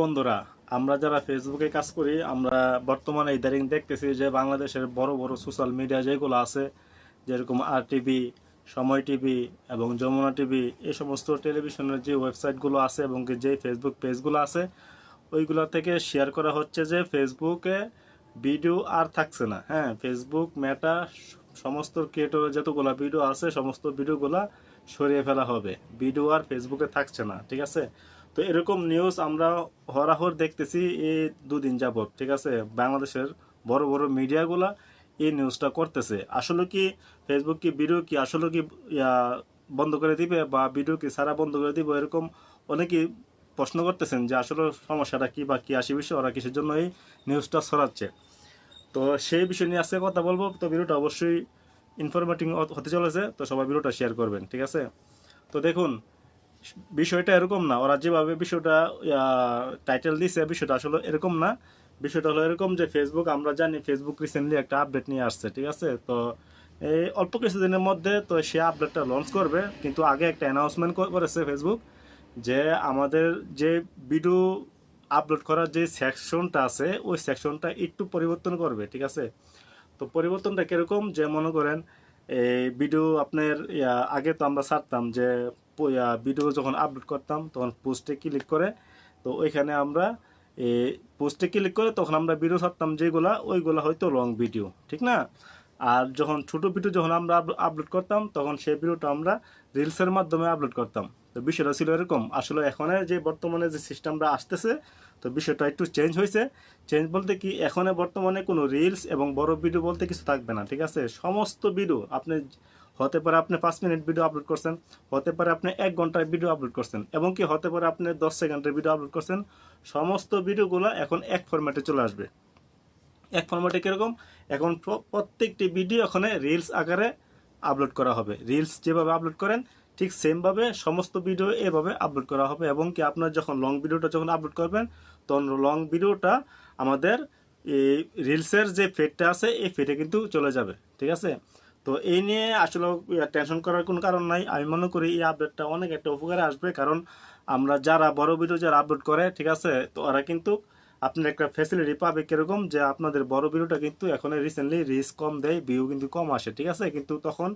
বন্ধুরা, আমরা যারা ফেসবুকে কাজ করি, আমরা বর্তমানে ইদারিং দেখতেছি যে বাংলাদেশের বড় বড় সোশ্যাল মিডিয়া যেগুলো আছে, যেরকম আর টিভি সময় টিভি এবং যমুনা টিভি এই সমস্ত টেলিভিশনের যে ওয়েবসাইটগুলো আছে এবং যে ফেসবুক পেজগুলো আছে, ওইগুলো থেকে শেয়ার করা হচ্ছে যে ফেসবুকে ভিডিও আর থাকছে না। হ্যাঁ ফেসবুক মেটা সমস্ত ক্রিয়েটরের যতগুলো ভিডিও আছে, সমস্ত ভিডিওগুলা সরিয়ে ফেলা হবে। ভিডিও আর ফেসবুকে থাকছে না, ঠিক আছে? তো এরকম নিউজ আমরা হরাহর দেখতেছি এই দুদিন যাবত ঠিক আছে? বাংলাদেশের বড় বড় মিডিয়াগুলা এই নিউজটা করতেছে। আসলে কি ফেসবুক কি ভিডিও কি আসলে কি বন্ধ করে দিবে বা ভিডিও কি সারা বন্ধ করে দিবে এরকম অনেকেই প্রশ্ন করতেছেন যে আসলে সমস্যাটা কি বা কি আসে বিষয়, ওরা কিসের জন্য এই নিউজটা ছড়াচ্ছে? তো সেই বিষয় নিয়ে আজকে কথা বলব। তো ভিডিওটা অবশ্যই ইনফরমেটিভ হতে চলেছে। তো সবাই ভিডিওটা শেয়ার করবেন, ঠিক আছে? তো দেখুন বিষয়টা এরকম না। ওরা যেভাবে বিষয়টা টাইটেল দিছে, বিষয়টা আসলে এরকম না। বিষয়টা হলো এরকম যে ফেসবুক আমরা জানি ফেসবুক রিসেন্টলি একটা আপডেট নিয়ে আসছে, ঠিক আছে? তো এই অল্প কিছুদিনের মধ্যে তো সে আপডেটটা লঞ্চ করবে। কিন্তু আগে একটা অ্যানাউন্সমেন্ট করেছে ফেসবুক যে আমাদের যে ভিডিও আপলোড করার যে সেকশনটা আছে, ওই সেকশনটা একটু পরিবর্তন করবে, ঠিক আছে? তো পরিবর্তনটা কীরকম? যে মনে করেন, এই ভিডিও আপনার আগে তো আমরা ছাড়তাম যে ভিডিও যখন আপলোড করতাম, তখন পোস্টে ক্লিক করে, তো ওইখানে আমরা পোস্টে ক্লিক করে তখন আমরা ভিডিও ছাড়তাম যেগুলা, ওইগুলা হয়তো লং ভিডিও ঠিক না? আর যখন ছোট ভিডিও যখন আমরা আপলোড করতাম, তখন সেই ভিডিওটা আমরা রিলসের মাধ্যমে আপলোড করতাম। তো বিষয়টা ছিল এরকম। আসলে এখন যে বর্তমানে যে সিস্টেমটা আসতেছে, তো বিষয়টা একটু চেঞ্জ হয়েছে। চেঞ্জ বলতে কি, এখন বর্তমানে কোনো রিলস এবং বড় ভিডিও বলতে কিছু থাকবে না, ঠিক আছে? সমস্ত ভিডিও আপনি হতে পারে আপনি পাঁচ মিনিট ভিডিও আপলোড করছেন, হতে পারে আপনি এক ঘণ্টার ভিডিও আপলোড করছেন, এবং কি হতে পারে আপনি দশ সেকেন্ডের ভিডিও আপলোড করছেন, সমস্ত ভিডিওগুলো এখন এক ফরম্যাটে চলে আসবে। এক ফরম্যাটে কীরকম? এখন প্র- প্রত্যেকটি ভিডিও ওখানে রিলস আকারে আপলোড করা হবে। রিলস যেভাবে আপলোড করেন, ঠিক সেমভাবে সমস্ত ভিডিও এভাবে আপলোড করা হবে, এবং কি আপনার যখন লং ভিডিওটা যখন আপলোড করবেন, তখন লং ভিডিওটা আমাদের এই রিলসের যে ফেটটা আছে, এই ফেটে কিন্তু চলে যাবে, ঠিক আছে? তো এই নিয়ে আসলে টেনশন করার কোনো কারণ নাই। আমি মনে করি এই আপডেটটা অনেক একটা উপকারে আসবে, কারণ আমরা যারা বড় ভিডিও যারা আপলোড করে, ঠিক আছে, তো ওরা কিন্তু আপনার একটা ফ্যাসিলিটি পাবে কীরকম যে আপনাদের বড় ভিডিওটা কিন্তু এখন রিসেন্টলি রিস কম দেয় ভিউ কিন্তু কম আসে, ঠিক আছে? কিন্তু তখন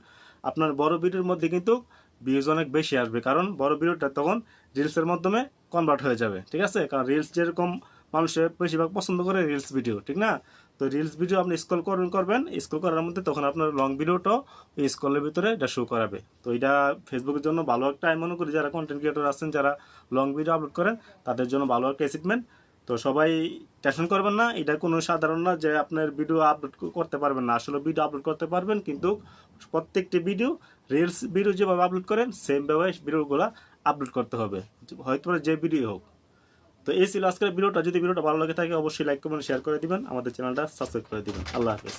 আপনার বড় ভিডিওর মধ্যে কিন্তু ভিউজ অনেক বেশি আসবে, কারণ বড় ভিডিওটা তখন রিলসের মাধ্যমে কনভার্ট হয়ে যাবে, ঠিক আছে? কারণ রিলস যেরকম মানুষের বেশিরভাগ পছন্দ করে রিলস ভিডিও ঠিক না? তো রিলস ভিডিও আপনি স্ক্রল করবেন করবেন স্ক্রল করার মধ্যে তখন আপনার লং ভিডিওটাও এই স্ক্রলের ভিতরে এটা শো করাবে। তো এটা ফেসবুকের জন্য ভালো একটা, আমি মনে করি যারা কন্টেন্ট ক্রিয়েটর আছেন, যারা লং ভিডিও আপলোড করেন, তাদের জন্য ভালো একটা অ্যাচিভমেন্ট তো সবাই টেনশন করবেন না, এটা কোনো সাধারণ না যে আপনার ভিডিও আপলোড করতে পারবেন না। আসলে ভিডিও আপলোড করতে পারবেন, কিন্তু প্রত্যেকটি ভিডিও রিলস ভিডিও যেভাবে আপলোড করেন সেমভাবে ভিডিওগুলো আপলোড করতে হবে। হয়তো যে ভিডিও হোক। তো এই ছিল আজকের ভিডিওটা। যদি ভিডিওটা ভালো লাগে থাকে, অবশ্যই লাইক কমেন্ট শেয়ার করে দিবেন। আমাদের চ্যানেলটা সাবস্ক্রাইব করে দিবেন। আল্লাহ হাফেজ।